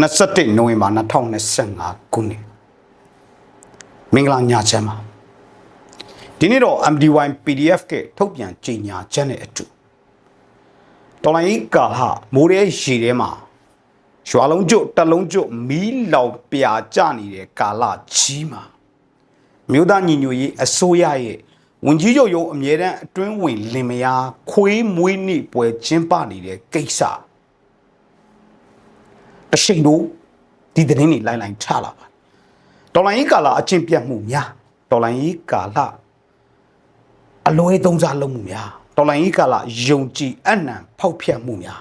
21နိုဝင်ဘာ2025ခုနှစ်မင်္ဂလာညချမ်းပါဒီနေ့တော့ MDY PDF ကထုတ်ပြန်ကြေညာချက်နဲ့အတူတော်လိုင်းကာဟာမိုးရဲရေထဲမှာရွာလုံးကျွတ်တက်လုံးကျွတ်မီးလောင်ပြာကျနေတဲ့ကာလကြီးမှာမြို့သားညီညွတ်ရေးအစိုးရရဲ့ဝန်ကြီးချုပ်ရုံးအမြဲတမ်းအတွင်းဝင်လင်မယားခွေးမွေးနေ့ပွဲကျင်းပနေတဲ့ကိစ္စ တရှိန်တို့ဒီသတင်းတွေလိုင်းလိုင်းချလာပါဒေါ်လာရေးကာလာအချင်းပြတ်မှုများဒေါ်လာရေးကာလာအလွဲသုံးစားလုပ်မှုများဒေါ်လာရေးကာလာယုံကြည်အနံဖောက်ဖျက်မှုများ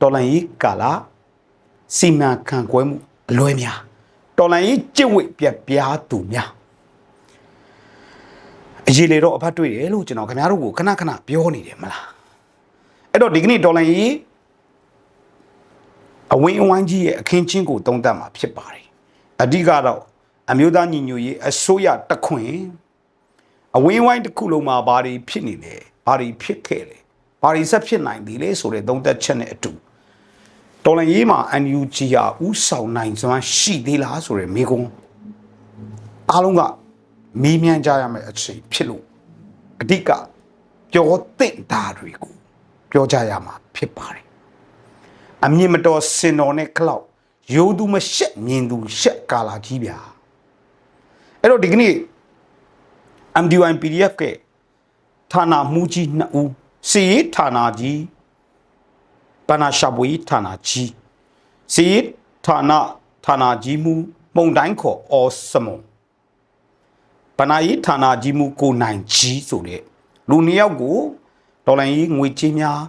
ဒေါ်လာရေးကာလာစီမံခန့်ခွဲမှုအလွဲများဒေါ်လာရေးကျင့်ဝတ်ပြက်ပြားသူများအရေးလေတော့အဖတ်တွေ့တယ်လို့ကျွန်တော်ခင်ဗျားတို့ကိုခဏခဏပြောနေတယ်မလားအဲ့တော့ဒီကနေ့ဒေါ်လာရေး အဝင်းအဝိုင်းကြီးရဲ့အခင်းချင်းကိုတုံးတက်မှာဖြစ်ပါတယ်အဓိကတော့အမျိုးသားညီညွတ်ရေးအစိုးရတခွင်အဝင်းအဝိုင်းတစ်ခုလုံးမှာဘာတွေဖြစ်နေလဲဘာတွေဖြစ်ခဲ့လဲဘာတွေဆက်ဖြစ်နိုင်သေးလဲဆိုတဲ့တုံးတက်ချက်နဲ့အတူတော်လန်ရေးမှာ NUG ဟာဥဆောင်နိုင်စွမ်းရှိသေးလားဆိုတဲ့မိကုံးအားလုံးကမေးမြန်းကြရမယ့်အချိန်ဖြစ်လို့အဓိကပြောသင့်တာတွေကိုပြောကြရမှာဖြစ်ပါတယ် အမြင့်မတော်စင်တော်နဲ့ခလောက်ရိုးသူမရှက်မြင်သူရှက်ကာလာကြီးဗျာအဲ့တော့ဒီကနေ့ MDY PDF ကဌာနမူကြီးနှစ်ဦးစီရေးဌာနကြီးပနာရှာပွေဌာနကြီးစီရေးဌာနဌာနကြီးမူပုံတိုင်းခေါ်အော်စမုံပနာရေးဌာနကြီးမူကိုနိုင်ကြီးဆိုတဲ့လူနှစ်ယောက်ကိုဒေါ်လာကြီးငွေချင်းများ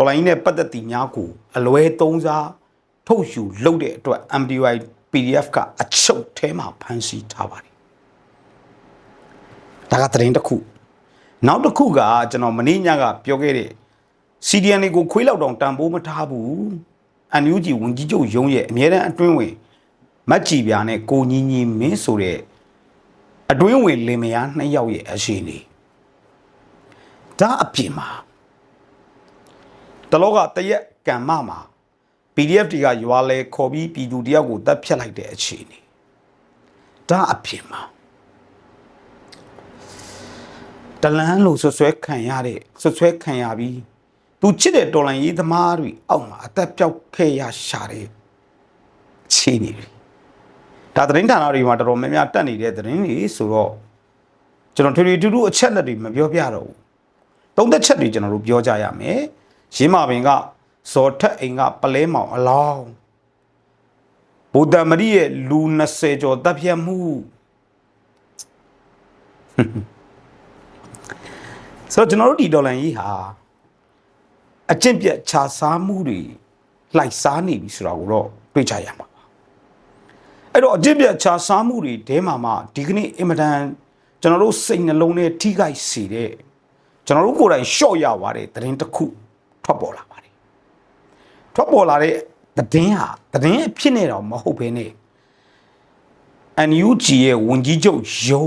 ဒေါ်လာကြီးနဲ့ပတ်သက်တည်များကိုအလွဲသုံးစားထုတ်ယူလုပ်တဲ့အတွက် MDY PDF ကအချုပ်ထဲမှာဖမ်းဆီးထားပါတယ်ဒါကသတင်းတစ်ခုနောက်တစ်ခုကကျွန်တော်မင်းညကပြောခဲ့တဲ့ CDN တွေကိုခွေးလောက်တောင်တန်ဖိုးမထားဘူး NUG ဝန်ကြီးချုပ်ရုံးရဲ့အမြဲတမ်းအတွင်းဝင်မတ်ကြည်ပြာနဲ့ကိုညီညီမင်းဆိုတဲ့အတွင်းဝင်လင်မယားနှစ်ယောက်ရဲ့အရှိန်လေးဒါအပြင်မှာ တလောကတရက်ကံမမှာ PDF တွေကရွာလဲခေါ်ပြီးပြည်သူတယောက်ကိုတပ်ဖြတ်လိုက်တဲ့အခြေအနေဒါအပြင်မှာတလန်းလို့ဆွဆွဲခံရတဲ့ဆွဆွဲခံရပြီးသူချစ်တဲ့တော်လန်ရေးသမားတွေအောက်မှာအသက်ပြောက်ခဲ့ရရှာတဲ့ခြေနေပြီဒါသတင်းဌာနတွေမှာတော်တော်များများတက်နေတဲ့သတင်းတွေဆိုတော့ကျွန်တော်ထွေထွေတူတူအချက်လက်တွေမပြောပြတော့ဘူးသုံးသက်ချက်တွေကျွန်တော်တို့ပြောကြရမယ် ရင်းမာပင်ကဇော်ထက်အိမ်ကပလဲမောင်အလောင်းဗုဒ္ဓမရီရဲ့လူ20ကျော်တပ်ဖြတ်မှုဆိုတော့ကျွန်တော်တို့ဒီဒေါ်လာကြီးဟာအကျင့်ပြတ်ခြားစားမှုတွေလှိုက်စားနေပြီဆိုတာကိုတော့တွေ့ကြရမှာပါအဲ့တော့အကျင့်ပြတ်ခြားစားမှုတွေတဲမှာမှဒီကနေ့အင်မတန်ကျွန်တော်တို့စိတ်နှလုံးနဲ့ထိခိုက်စေတဲ့ကျွန်တော်တို့ကိုယ်တိုင်ရှော့ရသွားတဲ့သတင်းတစ်ခု ထွက်ပေါ်လာပါတယ်ထွက်ပေါ်လာတဲ့သတင်းဟာသတင်းအဖြစ်နဲ့တော့မဟုတ်ဘဲနဲ့ NUG ရဲ့ဝန်ကြီးချုပ်ယုံ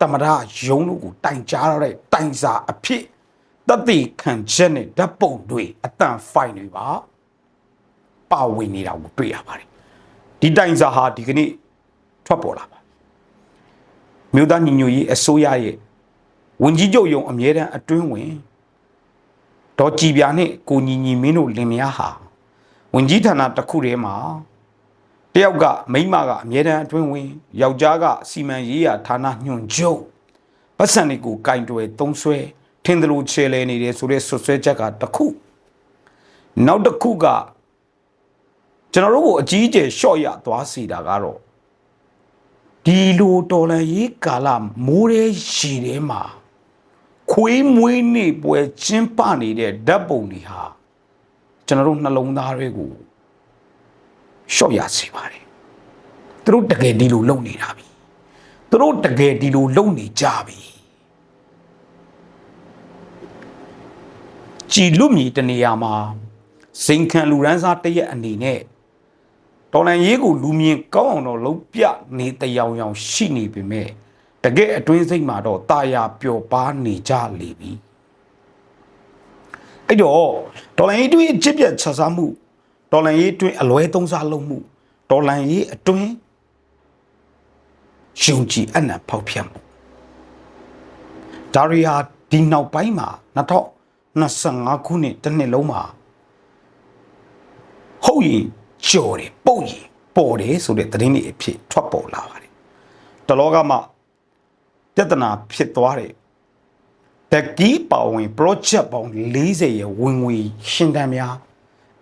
တမရယုံတို့ကိုတိုင်ကြားရတဲ့တိုင်စာအဖြစ်တတိခံချက်နဲ့ဓာတ်ပုံတွေအတန်ဖိုင်တွေပါပါဝင်နေတာကိုတွေ့ရပါတယ်ဒီတိုင်စာဟာဒီကနေ့ထွက်ပေါ်လာပါမြို့သားညီညွတ်ရေးအစိုးရရဲ့ဝန်ကြီးချုပ်ယုံအမြဲတမ်းအတွင်းဝင် ဒေါ်ကြည်ပြာနဲ့ကိုညီညီမင်းတို့လင်မယားဟာဝန်ကြီးဌာနတစ်ခုထဲမှာတယောက်ကမိန်းမကအမြဲတမ်းအတွင်းဝင်ယောက်ျားကစီမံရေးရာဌာနညွှန်ချုပ်ပတ်စံတွေကိုကင်တွယ်သုံးဆွဲထင်းသလိုချဲလဲနေတယ်ဆိုတဲ့ဆွဆွဲချက်ကတစ်ခုနောက်တစ်ခုကကျွန်တော်တို့ကိုအကြီးအကျယ်ရှော့ရသွားစီတာကတော့ဒီလိုတော်လန်ရေးကာလမိုးရဲရှည်ထဲမှာ ခွေးမွေးနေပွဲကျင်းပနေတဲ့ဓာတ်ပုံတွေဟာကျွန်တော်တို့နှလုံးသားတွေကိုရှော့ရစေပါတယ်သူတို့တကယ်ဒီလိုလုပ်နေတာပြီသူတို့တကယ်ဒီလိုလုပ်နေကြပြီကြည်လွတ်မြေတနေရာမှာစိန်ခံလူရန်စားတရက်အနေနဲ့တော်လန်ရေးကိုလူမြင်ကောင်းအောင်တော့လုံးပြနေတယောင်ယောင်ရှိနေပေမဲ့ တကယ်အတွင်းစိတ်မှာတော့ตาရပျော်ပါနေကြလေပြီအဲ့တော့ဒေါ်လာရေးတွင်းအချစ်ပြတ်ချစားမှုဒေါ်လာရေးတွင်းအလွဲသုံးစားလုပ်မှုတော်လန်ရေးအတွင်းယုံကြည်အနံ့ဖောက်ဖျက်မှုဒါရီဟာဒီနောက်ပိုင်းမှာ2025ခုနှစ်တစ်နှစ်လုံးမှာဟုတ်ရင်ကြော်တယ်ပုတ်ရင်ပေါ်တယ်ဆိုတဲ့သတင်းတွေအဖြစ်ထွက်ပေါ်လာပါတယ်တလောကမှာ ပြဿနာဖြစ်သွားတယ်တကီးပါဝင် project ပေါင်း40ရဲ့ဝင်ငွေရှင်းတန်းများ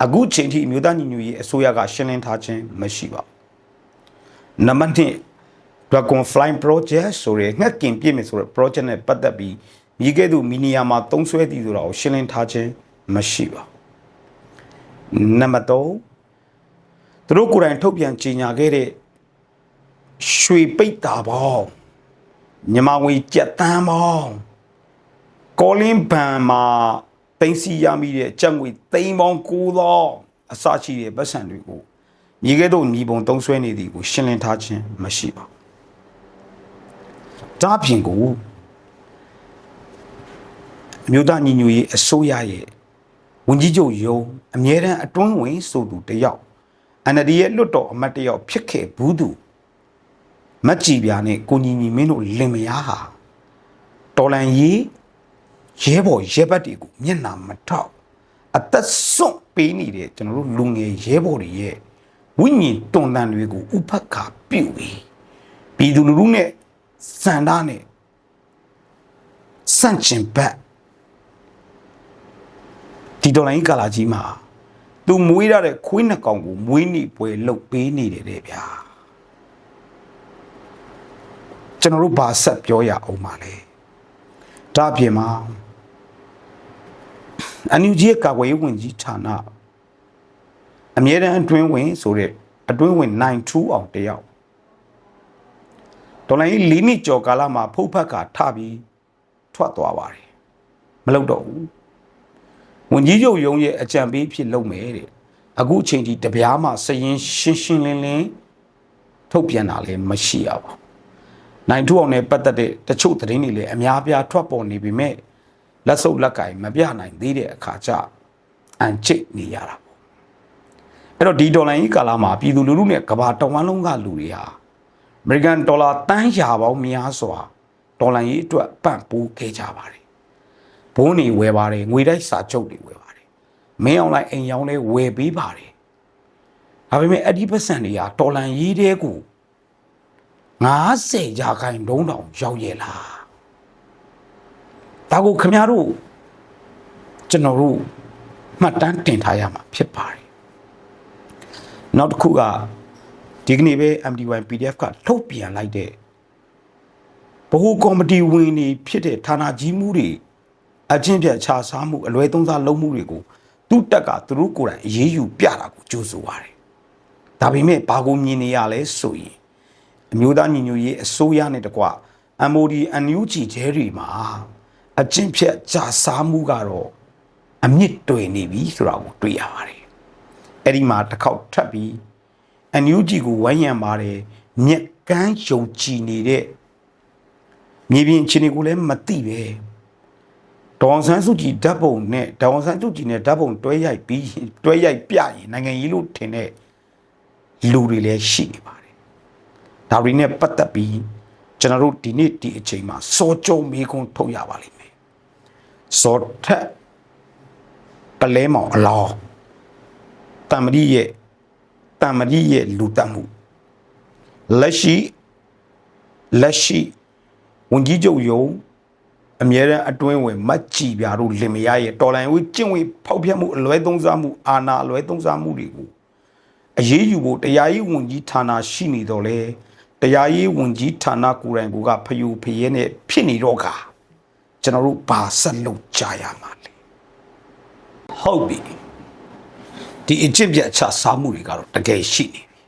အခုချိန်ထိအမျိုးသားညီညွတ်ရေးအစိုးရကရှင်းလင်းထားခြင်းမရှိပါဘူးနံပါတ်1 Dragon Flying Project ဆိုရယ်ငှက်ကင်ပြည့်မယ်ဆိုရယ် project နဲ့ပတ်သက်ပြီးမိခဲ့သူမီနီယာမှာသုံးဆွဲတည်ဆိုတာကိုရှင်းလင်းထားခြင်းမရှိပါဘူးနံပါတ်3သူတို့ကိုယ်တိုင်ထုတ်ပြန်ကြေညာခဲ့တဲ့ရွှေပိတ်တာပေါင်း မြန်မာငွေကြက်တန်းပေါင်းကောလင်းဘန်မှာတင်စီရမိတဲ့ကြက်ငွေသိန်းပေါင်း9000အစရှိတဲ့ပတ်စံတွေကိုညီကဲ့သို့ညီပုံသုံးဆွဲနေသည်ကိုရှင်းလင်းထားခြင်းမရှိပါဘူးဒါအပြင်ကိုအမျိုးသားညီညွတ်ရေးအစိုးရရဲ့ဝန်ကြီးချုပ်ယုံအမြဲတမ်းအတွင်းဝင်ဆိုသူတယောက် NLD ရဲ့လွတ်တော်အမတ်တယောက်ဖြစ်ခဲ့ဘူးသူ မက်ကြည်ပြာနဲ့ကိုညီညီမင်းတို့လင်မယားဟာတော်လန်ရေးရဲဘော်ရဲဘက်တွေကိုမျက်နှာမထောက်အသက်စွန့်ပေးနေတဲ့ကျွန်တော်တို့လူငယ်ရဲဘော်တွေရဲ့ဝိညာဉ်တွန်တန်တွေကိုဥပက္ခပြုပြီးပြည်သူလူထုနဲ့စန္ဒနဲ့စန့်ကျင်ဘက်ဒီတော်လိုင်းကာလာကြီးမှာသူမွေးရတဲ့ခွေးနှစ်ကောင်ကိုမွေးနေပွဲလှုပ်ပေးနေတယ်တဲ့ဗျာ ကျွန်တော်တို့ဘာဆက်ပြောရအောင်ပါလဲဒါအပြင်မှာအန်ယူဂျီရဲ့ကာကွယ်ရေးဝန်ကြီးဌာနအမြဲတမ်းအတွင်းဝင်ဆိုတဲ့အတွင်းဝင်နိုင်ထူးအောင်တယောက်ဒေါ်လာကြီး၄နှစ်ကျော်ကာလမှာဖုတ်ဖက်ကထပြီးထွက်သွားပါတယ်မလုပ်တော့ဘူးဝန်ကြီးချုပ်ရုံးရဲ့အကြံပေးဖြစ်လုပ်မယ်တဲ့အခုအချိန်ထိတပြားမှစရင်ရှင်းရှင်းလင်းလင်းထုတ်ပြန်တာလည်းမရှိရပါဘူး နိုင်ထူအောင်နဲ့ပတ်သက်တဲ့တချို့သတင်းတွေလည်းအများပြားထွက်ပေါ်နေပေမဲ့လက်စုပ်လက်ကင်မပြနိုင်သေးတဲ့အခါကျအန်ချိတ်နေရတာပေါ့အဲ့တော့ဒီဒေါ်လာကြီးကာလမှာပြည်သူလူထုနဲ့ကဘာတဝမ်းလုံးကလူတွေဟာအမေရိကန်ဒေါ်လာတန်းရာပေါင်းများစွာဒေါ်လာကြီးအတွက်ပံ့ပိုးခဲ့ကြပါတယ်ဘုန်းတွေဝယ်ပါတယ်ငွေတိုက်စာချုပ်တွေဝယ်ပါတယ်မင်းအောင်လိုက်အိမ်ရောင်းလဲဝယ်ပေးပါတယ်ဒါပေမဲ့အဲ့ဒီပတ်စံတွေကဒေါ်လာကြီးတဲ့ကို 90ရာခိုင်နှုန်းတောင်ရောက်ရဲ့လားဒါကိုခမရတို့ကျွန်တော်တို့မှတ်တမ်းတင်ထားရမှာဖြစ်ပါတယ်နောက်တစ်ခုကဒီကနေ့ပဲ MD1 PDF ကထုတ်ပြန်လိုက်တဲ့ဘ ਹੁ ကော်မတီဝင်တွေဖြစ်တဲ့ဌာနကြီးမှုတွေအချင်းပြတ်ခြားစားမှုအလွဲသုံးစားလုပ်မှုတွေကိုသူ့တက်ကသူတို့ကိုယ်တိုင်အေးအေးယူပြတာကိုကြိုးဆိုပါတယ်ဒါပေမဲ့ဘာကိုမြင်နေရလဲဆိုရင် အမျိုးသားညီညွတ်ရေးအစိုးရနဲ့တကွ MOD NUG ကျဲတွေမှာအကျင့်ဖြတ်ကြာစားမှုကတော့အမြင့်တွေ့နေပြီဆိုတာကိုတွေ့ရပါတယ်အဲ့ဒီမှာတစ်ခေါက်ထပ်ပြီး NUG ကိုဝိုင်းရံပါတယ်မြက်ကန်းယုံကြည်နေတဲ့မြေပြင်အခြေအနေကိုလည်းမသိပဲဒေါအောင်ဆန်းစုကြည်ဓာတ်ပုံနဲ့ဒေါအောင်ဆန်းစုကြည်နဲ့ဓာတ်ပုံတွဲရိုက်ပြီးတွဲရိုက်ပြရင်နိုင်ငံရေးလို့ထင်တဲ့လူတွေလည်းရှိနေပါတယ် ဒါတွေနဲ့ပတ်သက်ပြီးကျွန်တော်တို့ဒီနေ့ဒီအချိန်မှာစောကြုံမေးခွန်းထုတ်ရပါလိမ့်မယ်စောထက်ပလဲမောင်အလောင်းတမ္မရီရဲ့တမ္မရီရဲ့လူတတ်မှုလက်ရှိလက်ရှိဝန်ကြီးချုပ်ယုံအမြဲတမ်းအတွင်းဝင်မတ်ကြည်ပြာတို့လင်မယားရဲ့တော်လိုင်းဝေးကျင့်ဝေးဖောက်ဖျက်မှုအလွဲသုံးစားမှုအာဏာအလွဲသုံးစားမှုတွေကိုအရေးယူဖို့တရားရေးဝန်ကြီးဌာနရှိနေတော့လဲ တရားရေးဝန်ကြီးဌာနကိုယ်တိုင်ကဖယူဖရဲနဲ့ဖြစ်နေတော့ကကျွန်တော်တို့ဘာဆက်လုပ်ကြရမှာလဲဟုတ်ပြီဒီအကျင့်ပြတ်ချစားမှုတွေကတော့တကယ်ရှိနေပြီ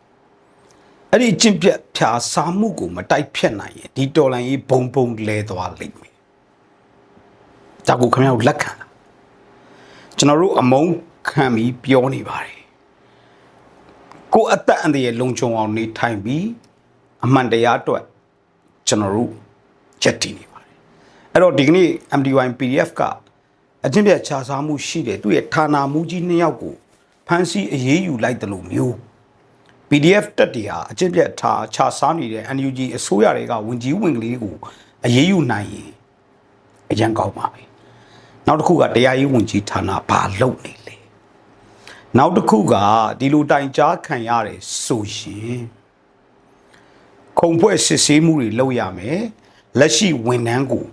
အဲ့ဒီအကျင့်ပြတ်ဖြာစားမှုကို မတိုက်ဖြတ်နိုင်ရင်ဒီတော်လန်ရေးဘုံဘုံလဲသွားလိမ့်မယ်ဒါကိုခင်ဗျားတို့လက်ခံလားကျွန်တော်တို့အမုန်းခံပြီးပြောနေပါတယ်ကိုယ်အသက်အန္တရာယ်လုံခြုံအောင်နေထိုင်ပြီး အမှန်တရားအတွက်ကျွန်တော်တို့ချက်တည်နေပါတယ်အဲ့တော့ဒီကနေ့ MDY PDF ကအချင်းပြခြားစားမှုရှိတယ်သူ့ရဲ့ဌာနာမှုကြီးနှစ်ယောက်ကိုဖမ်းဆီးအရေးယူလိုက်တယ်လို့မျိုး PDF တက်တွေဟာအကျင့်ပြတ်ထားခြာစားနေတဲ့ NUG အစိုးရတွေကဝင်ကြီးဝင်ကလေးကိုအရေးယူနိုင်ရင်အရန်ကောင်းပါပဲနောက်တစ်ခုကတရားရေးဝင်ကြီးဌာနဘာလုပ်နေလဲနောက်တစ်ခုကဒီလိုတိုင်ကြားခံရတယ်ဆိုရင် ခုံဖွဲ့စစ်ဆေးမှုတွေလုပ်ရမယ်လက်ရှိဝန်ထမ်းကို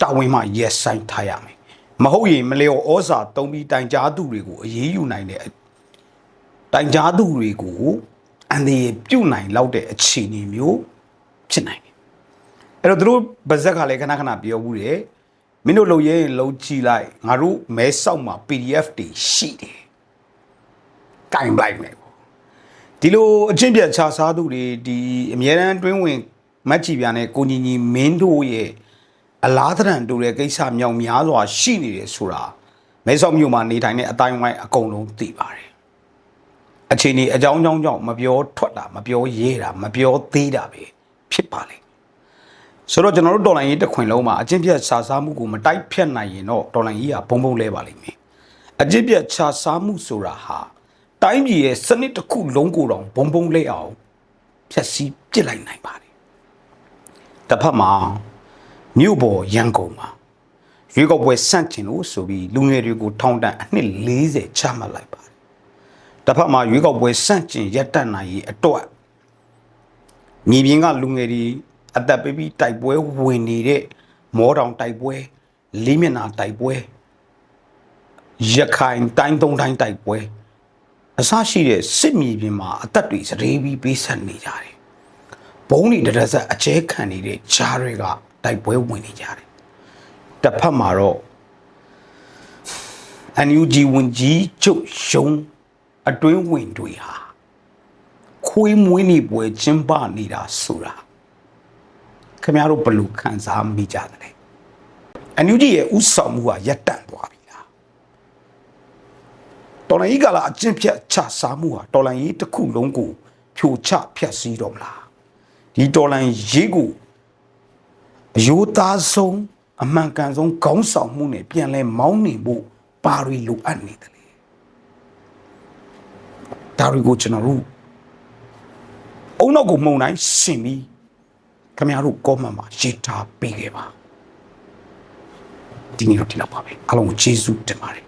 တာဝန်မှရက်ဆိုင်ထားရမယ်မဟုတ်ရင်မလျော်ဩဇာတုံးပြီးတိုင်ကြားသူတွေကိုအရေးယူနိုင်တဲ့တိုင်ကြားသူတွေကိုအန်ဒီပြုတ်နိုင်လောက်တဲ့အခြေအနေမျိုးဖြစ်နိုင်တယ်အဲ့တော့သူတို့ဗဇက်ကလည်းခဏခဏပြောဘူးတယ်မင်းတို့လုံရဲရင်လုံကြည့်လိုက်ငါတို့မဲဆောက်မှာ PDF တွေရှိတယ်ကင်လိုက်မယ်ပေါ့ ဒီလိုအချင်းပြတ်ခြားစားသူတွေဒီအမြဲတမ်းတွင်းဝင်မတ်ချီပြာနဲ့ကိုညီညီမင်းတို့ရဲ့အလားသဏ္ဍာန်တူတဲ့ကိစ္စမြောင်များစွာရှိနေတယ်ဆိုတာမဲဆောက်မြို့မှာနေထိုင်တဲ့အတိုင်းဝိုင်းအကုန်လုံးသိပါတယ်အခြေအနေအကြောင်းအကြောင်းကြောင့်မပြောထွက်တာမပြောရေးတာမပြောသေးတာပဲဖြစ်ပါလိမ့်မယ်ဆိုတော့ကျွန်တော်တို့တော်လိုင်းရေးတစ်ခွင်လုံးမှာအကျင့်ပြတ်ခြားစားမှုကိုမတိုက်ဖြတ်နိုင်ရင်တော့တော်လိုင်းရေးကဘုံဘုံလဲပါလိမ့်မယ်အကျင့်ပြတ်ခြားစားမှုဆိုတာဟာ တိုင်းပြည်ရဲ့စနစ်တစ်ခုလုံးကိုတောင်ဘုံဘုံလဲအောင်ဖြတ်စည်းပစ်လိုက်နိုင်ပါတယ်တစ်ဖက်မှာမြို့ပေါ်ရန်ကုန်မှာရွေးကောက်ပွဲစန့်ကျင်လို့ဆိုပြီးလူငယ်တွေကိုထောင်ဒဏ်အနှစ်40ချမှတ်လိုက်ပါတယ်တစ်ဖက်မှာရွေးကောက်ပွဲစန့်ကျင်ရပ်တန့်နိုင်ရေးအတွက်ညီပြင်းကလူငယ်တွေအသက်ပေးပြီးတိုက်ပွဲဝင်နေတဲ့မောတောင်တိုက်ပွဲလေးမျက်နှာတိုက်ပွဲရခိုင်တိုင်းသုံးတိုင်းတိုက်ပွဲ အစရှိတဲ့စစ်မြေပြင်မှာအသက်တွေစရေပြီးပေးဆက်နေကြတယ်ဘုံတွေတစ်ရက်အကျဲခံနေတဲ့ဂျားတွေကတိုက်ပွဲဝင်နေကြတယ်တစ်ဖက်မှာတော့ NUG ဝင်ကြီးချုပ်ရှုံးအတွင်းဝင်တွေဟာခွေးမွေးနေပွဲကျင်းပနေတာဆိုတာခင်ဗျားတို့ဘယ်လိုခံစားမိကြတယ်လဲ NUG ရဲ့ဥဆောင်မှုကရပ်တန့်သွားပြီလား တော်လိုင်းကြီးကလာအကျင့်ဖြတ်ချစားမှုဟာတော်လိုင်းကြီးတစ်ခုလုံးကိုဖြိုချဖျက်ဆီးတော့မလားဒီတော်လိုင်းရေးကိုအယိုးသားဆုံးအမှန်ကန်ဆုံးခေါင်းဆောင်မှုနဲ့ပြန်လဲမောင်းနေဖို့ပါရီလိုအပ်နေတယ်ဒါတွေကိုကျွန်တော်တို့အုံနောက်ကိုမှုံတိုင်းဆင်ပြီးခင်ဗျားတို့ကောမန့်မှာရေးထားပေးခဲ့ပါဒီနေ့တော့ဒီလောက်ပါပဲအားလုံးကိုကျေးဇူးတင်ပါတယ်